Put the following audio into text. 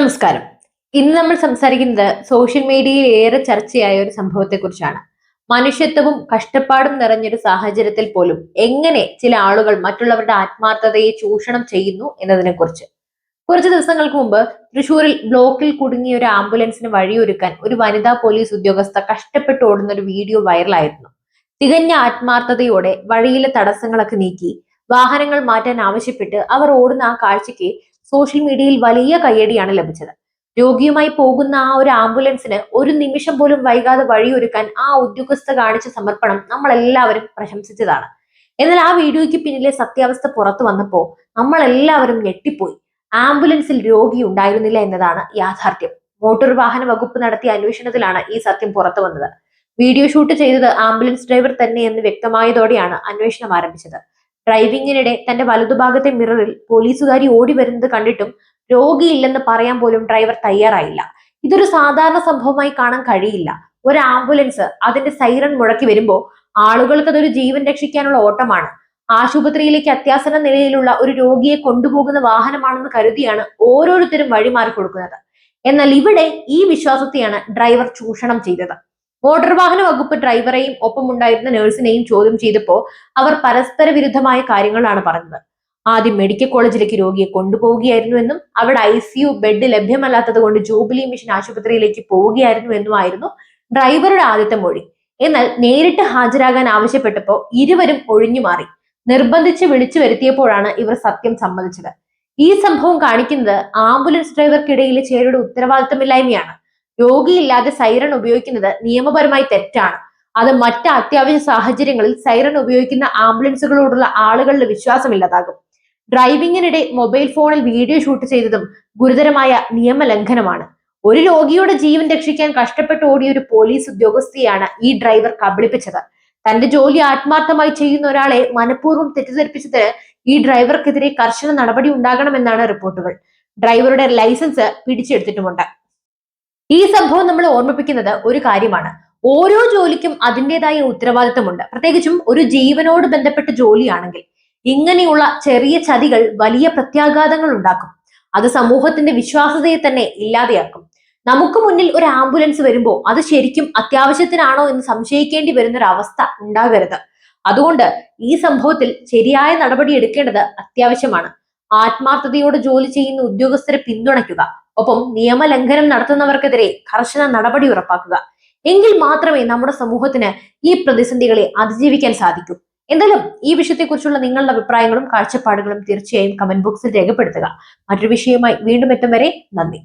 നമസ്കാരം. ഇന്ന് നമ്മൾ സംസാരിക്കുന്നത് സോഷ്യൽ മീഡിയയിൽ ഏറെ ചർച്ചയായ ഒരു സംഭവത്തെക്കുറിച്ചാണ്. മനുഷ്യത്വവും കഷ്ടപ്പാടും നിറഞ്ഞൊരു സാഹചര്യത്തിൽ പോലും എങ്ങനെ ചില ആളുകൾ മറ്റുള്ളവരുടെ ആത്മാർത്ഥതയെ ചൂഷണം ചെയ്യുന്നു എന്നതിനെക്കുറിച്ച്. കുറച്ച് ദിവസങ്ങൾക്ക് മുമ്പ് തൃശൂരിൽ ബ്ലോക്കിൽ കുടുങ്ങിയ ഒരു ആംബുലൻസിന് വഴിയൊരുക്കാൻ ഒരു വനിതാ പോലീസ് ഉദ്യോഗസ്ഥ കഷ്ടപ്പെട്ട് ഓടുന്ന ഒരു വീഡിയോ വൈറലായിരുന്നു. തികഞ്ഞ ആത്മാർത്ഥതയോടെ വഴിയിലെ തടസ്സങ്ങളൊക്കെ നീക്കി വാഹനങ്ങൾ മാറ്റാൻ ആവശ്യപ്പെട്ട് അവർ ഓടുന്ന ആ കാഴ്ചയ്ക്ക് സോഷ്യൽ മീഡിയയിൽ വലിയ കയ്യടിയാണ് ലഭിച്ചത്. രോഗിയുമായി പോകുന്ന ആ ഒരു ആംബുലൻസിന് ഒരു നിമിഷം പോലും വൈകാതെ വഴിയൊരുക്കാൻ ആ ഉദ്യോഗസ്ഥ കാണിച്ച സമർപ്പണം നമ്മൾ എല്ലാവരും പ്രശംസിച്ചതാണ്. എന്നാൽ ആ വീഡിയോയ്ക്ക് പിന്നിലെ സത്യാവസ്ഥ പുറത്തു വന്നപ്പോൾ നമ്മൾ എല്ലാവരും ഞെട്ടിപ്പോയി. ആംബുലൻസിൽ രോഗി ഉണ്ടായിരുന്നില്ല എന്നതാണ് യാഥാർത്ഥ്യം. മോട്ടോർ വാഹന വകുപ്പ് നടത്തിയ അന്വേഷണത്തിലാണ് ഈ സത്യം പുറത്തു വന്നത്. വീഡിയോ ഷൂട്ട് ചെയ്തത് ആംബുലൻസ് ഡ്രൈവർ തന്നെ എന്ന് വ്യക്തമായതോടെയാണ് അന്വേഷണം ആരംഭിച്ചത്. ഡ്രൈവിംഗിനിടെ തന്റെ വലതുഭാഗത്തെ മിററിൽ പോലീസുകാരി ഓടി വരുന്നത് കണ്ടിട്ടും രോഗിയില്ലെന്ന് പറയാൻ പോലും ഡ്രൈവർ തയ്യാറായില്ല. ഇതൊരു സാധാരണ സംഭവമായി കാണാൻ കഴിയില്ല. ഒരു ആംബുലൻസ് അതിന്റെ സൈറൺ മുഴക്കി വരുമ്പോൾ ആളുകൾക്ക് അതൊരു ജീവൻ രക്ഷിക്കാനുള്ള ഓട്ടമാണ്. ആശുപത്രിയിലേക്ക് അത്യാസന്ന നിലയിലുള്ള ഒരു രോഗിയെ കൊണ്ടുപോകുന്ന വാഹനമാണെന്ന് കരുതിയാണ് ഓരോരുത്തരും വഴിമാറി കൊടുക്കുന്നത്. എന്നാൽ ഇവിടെ ഈ വിശ്വാസത്തെയാണ് ഡ്രൈവർ ചൂഷണം ചെയ്തത്. മോട്ടോർ വാഹന വകുപ്പ് ഡ്രൈവറെയും ഒപ്പമുണ്ടായിരുന്ന നഴ്സിനെയും ചോദ്യം ചെയ്തപ്പോൾ അവർ പരസ്പര വിരുദ്ധമായ കാര്യങ്ങളാണ് പറഞ്ഞത്. ആദ്യം മെഡിക്കൽ കോളേജിലേക്ക് രോഗിയെ കൊണ്ടുപോവുകയായിരുന്നുവെന്നും അവിടെ ഐ സിയു ബെഡ് ലഭ്യമല്ലാത്തത് കൊണ്ട് ജൂബിലി മിഷൻ ആശുപത്രിയിലേക്ക് പോവുകയായിരുന്നു എന്നുമായിരുന്നു ഡ്രൈവറുടെ ആദ്യത്തെ മൊഴി. എന്നാൽ നേരിട്ട് ഹാജരാകാൻ ആവശ്യപ്പെട്ടപ്പോൾ ഇരുവരും ഒഴിഞ്ഞു മാറി. നിർബന്ധിച്ച് വിളിച്ചു വരുത്തിയപ്പോഴാണ് ഇവർ സത്യം സമ്മതിച്ചത്. ഈ സംഭവം കാണിക്കുന്നത് ആംബുലൻസ് ഡ്രൈവർക്കിടയിലെ ചേരുടെ ഉത്തരവാദിത്തമില്ലായ്മയാണ്. രോഗിയില്ലാതെ സൈറൺ ഉപയോഗിക്കുന്നത് നിയമപരമായി തെറ്റാണ്. അത് മറ്റ് അത്യാവശ്യ സാഹചര്യങ്ങളിൽ സൈറൺ ഉപയോഗിക്കുന്ന ആംബുലൻസുകളോടുള്ള ആളുകളുടെ വിശ്വാസം ഇല്ലാതാകും. ഡ്രൈവിംഗിനിടെ മൊബൈൽ ഫോണിൽ വീഡിയോ ഷൂട്ട് ചെയ്തതും ഗുരുതരമായ നിയമലംഘനമാണ്. ഒരു രോഗിയുടെ ജീവൻ രക്ഷിക്കാൻ കഷ്ടപ്പെട്ട് ഓടിയ ഒരു പോലീസ് ഉദ്യോഗസ്ഥയാണ് ഈ ഡ്രൈവർ കബളിപ്പിച്ചത്. തന്റെ ജോലി ആത്മാർത്ഥമായി ചെയ്യുന്ന ഒരാളെ മനഃപൂർവം തെറ്റിദ്ധരിപ്പിച്ചത് ഈ ഡ്രൈവർക്കെതിരെ കർശന നടപടി ഉണ്ടാകണമെന്നാണ് റിപ്പോർട്ടുകൾ. ഡ്രൈവറുടെ ലൈസൻസ് പിടിച്ചെടുത്തിട്ടുമുണ്ട്. ഈ സംഭവം നമ്മൾ ഓർമ്മിപ്പിക്കുന്നത് ഒരു കാര്യമാണ്. ഓരോ ജോലിക്കും അതിന്റെതായ ഉത്തരവാദിത്തമുണ്ട്. പ്രത്യേകിച്ചും ഒരു ജീവനോട് ബന്ധപ്പെട്ട ജോലിയാണെങ്കിൽ ഇങ്ങനെയുള്ള ചെറിയ ചതികൾ വലിയ പ്രത്യാഘാതങ്ങൾ ഉണ്ടാക്കും. അത് സമൂഹത്തിന്റെ വിശ്വാസതയെ തന്നെ ഇല്ലാതെയാക്കും. നമുക്ക് മുന്നിൽ ഒരു ആംബുലൻസ് വരുമ്പോൾ അത് ശരിക്കും അത്യാവശ്യത്തിനാണോ എന്ന് സംശയിക്കേണ്ടി വരുന്ന ഒരു അവസ്ഥ ഉണ്ടാകരുത്. അതുകൊണ്ട് ഈ സംഭവത്തിൽ ശരിയായ നടപടി എടുക്കേണ്ടത് അത്യാവശ്യമാണ്. ആത്മാർത്ഥതയോടെ ജോലി ചെയ്യുന്ന ഉദ്യോഗസ്ഥരെ പിന്തുണയ്ക്കുക. ഒപ്പം നിയമലംഘനം നടത്തുന്നവർക്കെതിരെ കർശന നടപടി ഉറപ്പാക്കുക. എങ്കിൽ മാത്രമേ നമ്മുടെ സമൂഹത്തിന് ഈ പ്രതിസന്ധികളെ അതിജീവിക്കാൻ സാധിക്കൂ. എന്തായാലും ഈ വിഷയത്തെക്കുറിച്ചുള്ള നിങ്ങളുടെ അഭിപ്രായങ്ങളും കാഴ്ചപ്പാടുകളും തീർച്ചയായും കമന്റ് ബോക്സിൽ രേഖപ്പെടുത്തുക. മറ്റൊരു വിഷയവുമായി വീണ്ടും എത്തും വരെ നന്ദി.